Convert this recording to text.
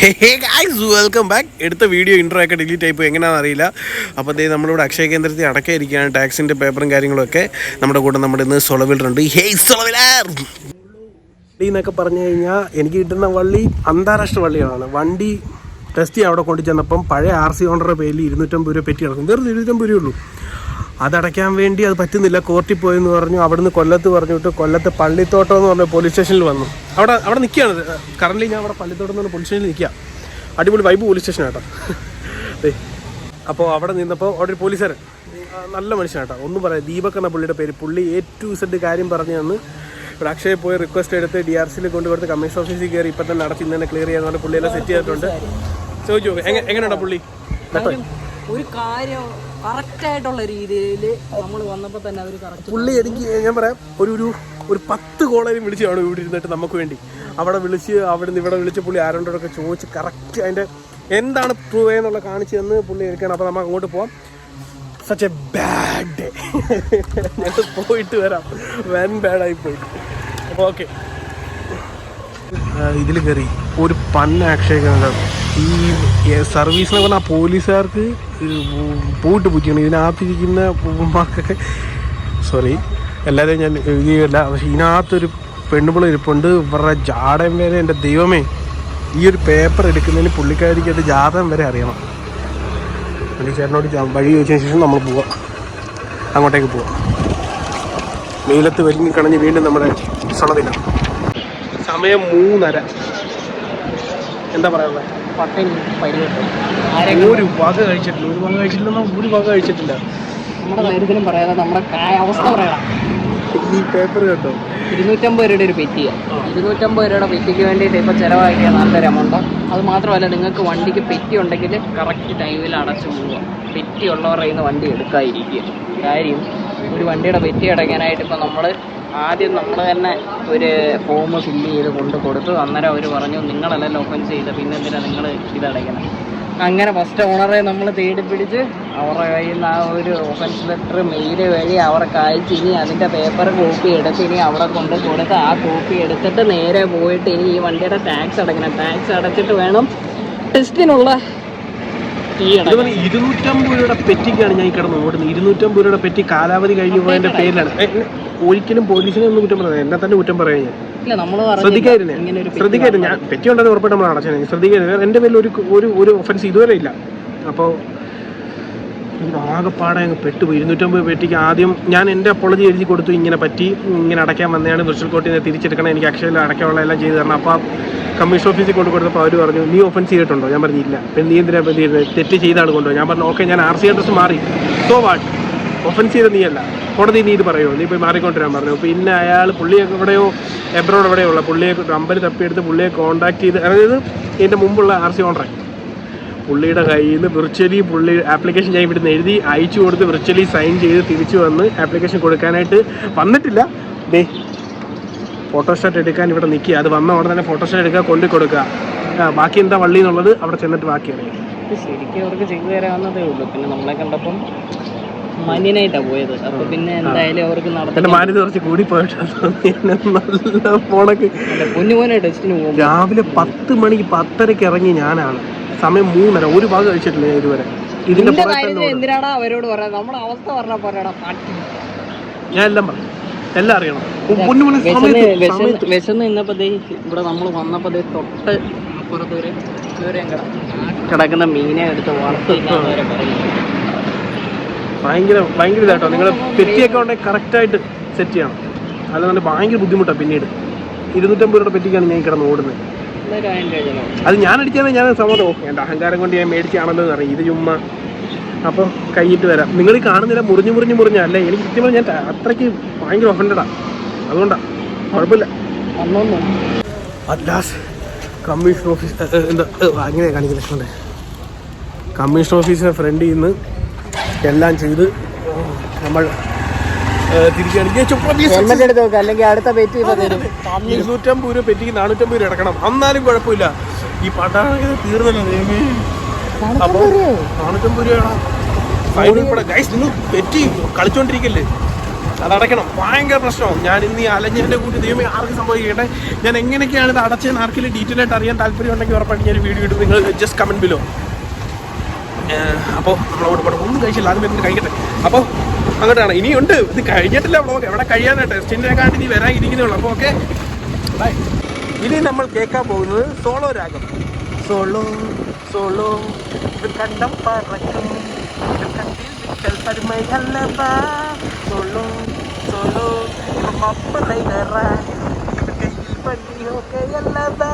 ഹേ guys welcome back എടുത്ത video intro ഒക്കെ delete ആയിപ്പോൾ എങ്ങനെയാണെന്ന് അറിയില്ല. അപ്പോൾ അതേ നമ്മളിവിടെ അക്ഷയ കേന്ദ്രത്തിൽ അടക്കയിരിക്കുകയാണ് ടാക്സിന്റെ പേപ്പറും കാര്യങ്ങളൊക്കെ നമ്മുടെ കൂടെ നമ്മുടെ ഇന്ന് സൊളവിലുണ്ട്. ഹേ സൊളവിലാർ! എന്നൊക്കെ പറഞ്ഞു കഴിഞ്ഞാൽ എനിക്ക് കിട്ടുന്ന വള്ളി അന്താരാഷ്ട്ര വള്ളികളാണ്. വണ്ടി ടെസ്റ്റ് ചെയ്യാൻ അവിടെ കൊണ്ടു ചെന്നപ്പം പഴയ ആർ സി ഓണറുടെ പേരിൽ ഇരുന്നൂറ്റമ്പത് രൂപ പെറ്റി കിടക്കും വെറുതെ ഇരുന്നൂറ്റമ്പത് രൂപയുള്ളൂ അതടയ്ക്കാൻ വേണ്ടി അത് പറ്റുന്നില്ല. കോർട്ടിൽ പോയെന്ന് പറഞ്ഞു. അവിടുന്ന് കൊല്ലത്ത് പറഞ്ഞിട്ട്. കൊല്ലത്ത് പള്ളിത്തോട്ടം എന്ന് പറഞ്ഞ പോലീസ് സ്റ്റേഷനിൽ വന്നു. അവിടെ അവിടെ നിൽക്കുകയാണ്. കറന്റ് ഞാൻ അവിടെ പള്ളിത്തോട്ടം എന്ന് പോലീസ് സ്റ്റേഷനിൽ നിൽക്കുക. അടിപൊളി വൈബ് പോലീസ് സ്റ്റേഷൻ ദേ, അപ്പോൾ അവിടെ നിന്നപ്പോൾ അവിടെ ഒരു പോലീസുകാരൻ നല്ല മനുഷ്യനാട്ടോ ഒന്നും പറയാം. ദീപക് എന്ന പുള്ളിയുടെ പേര് പുള്ളി എ ടു സെഡ് കാര്യം പറഞ്ഞു തന്ന് ഇവിടെ അക്ഷയ പോയി റിക്വസ്റ്റ് എടുത്ത് ഡി ആർ സിയിൽ കൊണ്ടു കൊടുത്ത് കമ്മീഷൻ ഓഫീസിൽ കയറി ഇപ്പം തന്നെ നടത്തി ഇന്ന് ക്ലിയർ പറഞ്ഞ് പുള്ളിയെല്ലാം സെറ്റ് ചെയ്തിട്ടുണ്ട്. ചോദിച്ചു എങ്ങനെ എങ്ങനെയുണ്ടോ പുള്ളി? ഒരു കാര്യം കറക്റ്റായിട്ടുള്ള രീതിയിൽ നമ്മൾ വന്നപ്പോൾ തന്നെ അവർ പുള്ളി എനിക്ക് ഞാൻ പറയാം ഒരു ഒരു ഒരു പത്ത് കോളേജിൽ വിളിച്ചാണ് ഇവിടെ ഇരുന്നിട്ട് നമുക്ക് വേണ്ടി. അവിടെ വിളിച്ച് അവിടെ നിന്ന് ഇവിടെ വിളിച്ച് പുള്ളി ആരോടൊക്കെ ചോദിച്ച് കറക്റ്റ് അതിന്റെ എന്താണ് പ്രൂവ് എന്നുള്ള കാണിച്ചു തന്ന് പുള്ളി എടുക്കണം അപ്പോൾ നമുക്ക് അങ്ങോട്ട് പോവാം. സച്ച് എ ബാഡ് ഡേ പോയിട്ട് വരാം. വെൻ ബാഡായി പോയി. ഓക്കെ ഇതിൽ കയറി. ഒരു പന്ന അക്ഷയക്കുണ്ട് ഈ സർവീസ് എന്ന് പറഞ്ഞാൽ പോലീസുകാർക്ക് പോയിട്ട് പൂറ്റിയാണ്. ഇതിനകത്തിരിക്കുന്ന പൂമ്പാക്കൊക്കെ സോറി എല്ലാവരെയും ഞാൻ എഴുതിയില്ല പക്ഷെ ഇതിനകത്തൊരു പെണ്ണുപിള്ള ഇരിപ്പുണ്ട്. ഇവരുടെ ജാടം വരെ എന്റെ ദൈവമേ. ഈ ഒരു പേപ്പർ എടുക്കുന്നതിന് പുള്ളിക്കാരിക്ക് അത് ജാതകം വരെ അറിയണം. പുള്ളിക്കാരനോട് വഴി ചോദിച്ചതിന് ശേഷം നമ്മൾ പോവാം. അങ്ങോട്ടേക്ക് പോവാം. മേലത്ത് വലിഞ്ഞ് കണഞ്ഞ് വീണ്ടും നമ്മുടെ സണതില്ല സമയം മൂന്നര. എന്താ പറയുന്നത്? പട്ടിണി പരിവട്ടം ഒരു വക കഴിച്ചിട്ടില്ല. ഒരു വക കഴിച്ചിട്ടില്ല ഒരു വക കഴിച്ചിട്ടില്ല. നമ്മുടെ ദരിദ്രം പറയാതെ നമ്മുടെ അവസ്ഥ പറയണം. ഈ പേപ്പർ കേട്ടോ. ഇരുന്നൂറ്റമ്പത് രൂപയുടെ ഒരു പെറ്റിയ ഇരുന്നൂറ്റമ്പത് രൂപയുടെ പെറ്റിക്ക് വേണ്ടിയിട്ട് ഇപ്പോൾ ചിലവാക്കിയ നല്ലൊരു എമൗണ്ട് അത് മാത്രമല്ല നിങ്ങൾക്ക് വണ്ടിക്ക് പെറ്റി ഉണ്ടെങ്കിൽ കറക്റ്റ് ടൈമിൽ അടച്ചു പോവുക. പെറ്റി ഉള്ളവരുടെ കയ്യിൽ നിന്ന് വണ്ടി എടുക്കാതിരിക്കുക. കാര്യം ഒരു വണ്ടിയുടെ പെറ്റി അടയ്ക്കാനായിട്ട് ഇപ്പോൾ നമ്മൾ ആദ്യം നമ്മൾ തന്നെ ഒരു ഫോം ഫില്ല് ചെയ്ത് കൊണ്ട് കൊടുത്തു. അന്നേരം അവർ പറഞ്ഞു നിങ്ങളല്ലല്ലോ ഓഫൻസ് ചെയ്ത് പിന്നെ എന്തിനാണ് നിങ്ങൾ ഇതടയ്ക്കണം അങ്ങനെ ഫസ്റ്റ് ഓണറെ നമ്മൾ തേടി പിടിച്ച് അവരുടെ കയ്യിൽ നിന്ന് ആ ഒരു ഓഫൻസ് ലെറ്റർ മെയിൽ വഴി അവർക്ക് അയച്ച് ഇനി അതിന്റെ പേപ്പർ കോപ്പി എടുത്ത് ഇനി അവിടെ കൊണ്ട് കൊടുത്ത് ആ കോപ്പി എടുത്തിട്ട് നേരെ പോയിട്ട് ഇനി ഈ വണ്ടിയുടെ ടാക്സ് അടയ്ക്കണം. ടാക്സ് അടച്ചിട്ട് വേണം ടെസ്റ്റിനുള്ള ഇരുന്നൂറ്റമ്പത് രൂപയുടെ പെറ്റിക്കാണ് ഞാൻ കിടന്ന് ഓടുന്നത്. ഇരുന്നൂറ്റമ്പത് രൂപയുടെ പെറ്റി കാലാവധി കഴിഞ്ഞു പോയതിന്റെ പേരിലാണ്. ഒരിക്കലും പോലീസിനെ ഒന്നും കുറ്റം പറയാം എന്നെ തന്നെ കുറ്റം പറയാൻ ഞാൻ. ശ്രദ്ധിക്കായിരുന്നു? ശ്രദ്ധിക്കായിരുന്നു. ഞാൻ പെറ്റി ഉണ്ടെന്ന് ഉറപ്പായിട്ട് നമ്മൾ അടച്ചു ശ്രദ്ധിക്കായിരുന്നു. എന്റെ പേരിൽ ഒരു ഒരു ഒരു ഒഫൻസ് ഇതുവരെ ഇല്ല. അപ്പോൾ ആകെപ്പാടെ അങ്ങ് പെട്ടുപോയി. ഇരുന്നൂറ്റമ്പത് പെട്ടിക്ക് ആദ്യം ഞാൻ എന്റെ അപ്പോളജി എഴുതി കൊടുത്തു. ഇങ്ങനെ പറ്റി ഇങ്ങനെ അടയ്ക്കാൻ വന്നതാണ്. വിർച്വൽ കോർട്ടിൽ നിന്ന് തിരിച്ചെടുക്കണം. എനിക്ക് അക്ഷയയിൽ അടയ്ക്കാനുള്ള എല്ലാം ചെയ്തു തരണം. അപ്പോൾ കമ്മീഷൻ ഓഫീസിൽ കൊണ്ട് കൊടുത്തപ്പോൾ അവർ പറഞ്ഞു നീ ഒഫൻസ് ചെയ്തിട്ടുണ്ടോ? ഞാൻ പറഞ്ഞില്ല പിന്നെ നീ എന്തിനാ തെറ്റ് ചെയ്താണ് കൊണ്ടുപോയി ഞാൻ പറഞ്ഞു ഓക്കെ ഞാൻ ആർ സി അഡ്രസ് മാറി. സോ വാട്ട് ഒഫൻസ് ചെയ്ത നീയല്ല. കോടതി നീ ഇത് പറയുമോ നീ പോയി മാറിക്കൊണ്ടിരാൻ പറഞ്ഞു. പിന്നെ അയാൾ പുള്ളിയെ എവിടെയോ എബ്രോഡ് എവിടെയോ ഉള്ള പുള്ളിയെ നമ്പർ തപ്പിയെടുത്ത് പുള്ളിയെ കോൺടാക്ട് ചെയ്ത് അതായത് ഇതിന്റെ മുമ്പുള്ള ആർ സി ഓണറെ. പുള്ളിയുടെ കയ്യിൽ നിന്ന് വിർച്വലി പുള്ളി ആപ്ലിക്കേഷൻ ഞാൻ ഇവിടുന്ന് എഴുതി അയച്ചു കൊടുത്ത് വിർച്വലി സൈൻ ചെയ്ത് തിരിച്ചു വന്ന് ആപ്ലിക്കേഷൻ കൊടുക്കാനായിട്ട് വന്നിട്ടില്ല. ദേ ഫോട്ടോസ്റ്റാറ്റ് എടുക്കാൻ ഇവിടെ നിൽക്കുക അത് വന്ന ഉടനെ തന്നെ ഫോട്ടോസ്റ്റാറ്റ് എടുക്കുക കൊണ്ടു കൊടുക്കുക. ബാക്കി എന്താ വള്ളി എന്നുള്ളത് അവിടെ ചെന്നിട്ട് ബാക്കി അറിയാം. ശരിക്കും അവർക്ക് ചെയ്തു തരാവുന്നതേ ഉള്ളൂ. പിന്നെ നമ്മളെ കണ്ടപ്പം മാന്യനായിട്ടാ പോയത്. അപ്പൊ പിന്നെ എന്തായാലും അവർക്ക് എന്റെ നടത്താൻ മാന്യത കുറച്ച് കൂടി പോയിട്ടുണ്ട് ഫോണൊക്കെ പൊന്നുമോനെ ടെസ്റ്റിന് രാവിലെ പത്ത് മണിക്ക് പത്തരക്ക് ഇറങ്ങി ഞാനാണ്. സമയം മൂന്നര ഒരു ഭാഗം കഴിച്ചിട്ടില്ല ഇതുവരെ. ഇതിന്റെ. എന്തിനാടാ അവരോട് പറയാ നമ്മുടെ അവസ്ഥ പറഞ്ഞാ പറയടാ പാട്ടി. ഞാൻ എല്ലാം പറഞ്ഞു എല്ലാം അറിയണം. വിശന്ന് ഇവിടെ നമ്മൾ വന്നപ്പോ തൊട്ട് അപ്പുറത്ത് ഒരു കിടക്കുന്ന മീനെ എടുത്ത് വളർത്തുന്നവരെ പറയുന്നു. ഭയങ്കര ഭയങ്കര ഇതായിട്ടോ നിങ്ങൾ പെറ്റിയൊക്കെ ഉണ്ടെങ്കിൽ കറക്റ്റായിട്ട് സെറ്റ് ചെയ്യണം. അല്ലാതെ ഭയങ്കര ബുദ്ധിമുട്ടാണ് പിന്നീട്. ഇരുന്നൂറ്റമ്പത് രൂപ പെറ്റിക്കാണ് ഞാൻ കിടന്ന് ഓടുന്നത്. അത് ഞാൻ അടിച്ചാൽ ഞാൻ സമ്മതം. ഓക്കെ എന്റെ അഹങ്കാരം കൊണ്ട് ഞാൻ മേടിച്ചാണല്ലോ എന്ന് അറിയാം. ഇത് ചുമ്മാ. അപ്പോൾ കൈയിട്ട് വരാം. നിങ്ങൾ കാണുന്നില്ല മുറിഞ്ഞു മുറിഞ്ഞു മുറിഞ്ഞ. അല്ലേ എനിക്ക് കൃത്യമായി ഞാൻ അത്രയ്ക്ക് ഭയങ്കര ഒഫൻഡഡാണ് അതുകൊണ്ടാണ് കുഴപ്പമില്ല. അറ്റ്ലാസ് കമ്മീഷൻ ഓഫീസ് എന്താ അങ്ങനെയാണ് അങ്ങനെ കാണിക്കില്ല കമ്മീഷൻ ഓഫീസിന്റെ ഫ്രണ്ടിൽ നിന്ന് എല്ലാം ചെയ്ത് നമ്മൾ അല്ലെങ്കിൽ അടുത്ത പെറ്റി ഇരുന്നൂറ്റമ്പത് രൂപ പെറ്റിക്ക് നാനൂറ്റമ്പത് രൂപ അടക്കണം എന്നാലും കുഴപ്പമില്ല. ഈ പട്ടാള തീർന്നല്ലോ ദൈവമേ. നാനൂറ്റമ്പത് രൂപയാണ് ഫൈൻ ഉൾപ്പെടെ ഗൈസ് നിങ്ങൾ പെറ്റി കളിച്ചോണ്ടിരിക്കല്ലേ. അത് അടയ്ക്കണം. ഭയങ്കര പ്രശ്നവും ഞാൻ ഇന്ന് ഈ അലഞ്ഞതിന്റെ കൂട്ടി ദൈവമേ ആർക്ക് സംഭവിക്കട്ടെ? ഞാൻ എങ്ങനെയൊക്കെയാണ് ഇത് അടച്ചതെന്ന് ആർക്കെങ്കിലും ഡീറ്റെയിൽ ആയിട്ട് അറിയാൻ താല്പര്യം ഉണ്ടെങ്കിൽ ഉറപ്പായിട്ട് ഞാൻ വീഡിയോ ഇടും. നിങ്ങൾ ജസ്റ്റ് കമന്റ് ബിലോ അപ്പോൾ നമ്മളോട് പോട്ടെ ഒന്നും കഴിച്ചില്ല. ആദ്യം എന്നിട്ട് കഴിക്കട്ടെ. അപ്പോൾ അങ്ങോട്ടാണ്. ഇനിയുണ്ട്. ഇത് കഴിഞ്ഞിട്ടില്ല. വ്ളോഗ് എവിടെ കഴിയാനായിട്ട് ടെസ്റ്റിന്റെ കാണ്ട് ഇനി വരാൻ ഇരിക്കുന്നുള്ളൂ അപ്പോൾ ഓക്കെ. ഇനി നമ്മൾ കേൾക്കാൻ പോകുന്നത് സോളോ രാഗം. Solo solo. ഇത് കണ്ടം പറക്കും. Solo solo. മപ്പ ഇത് കയ്യിൽ പണ്ടിയൊക്കെ അല്ലവാ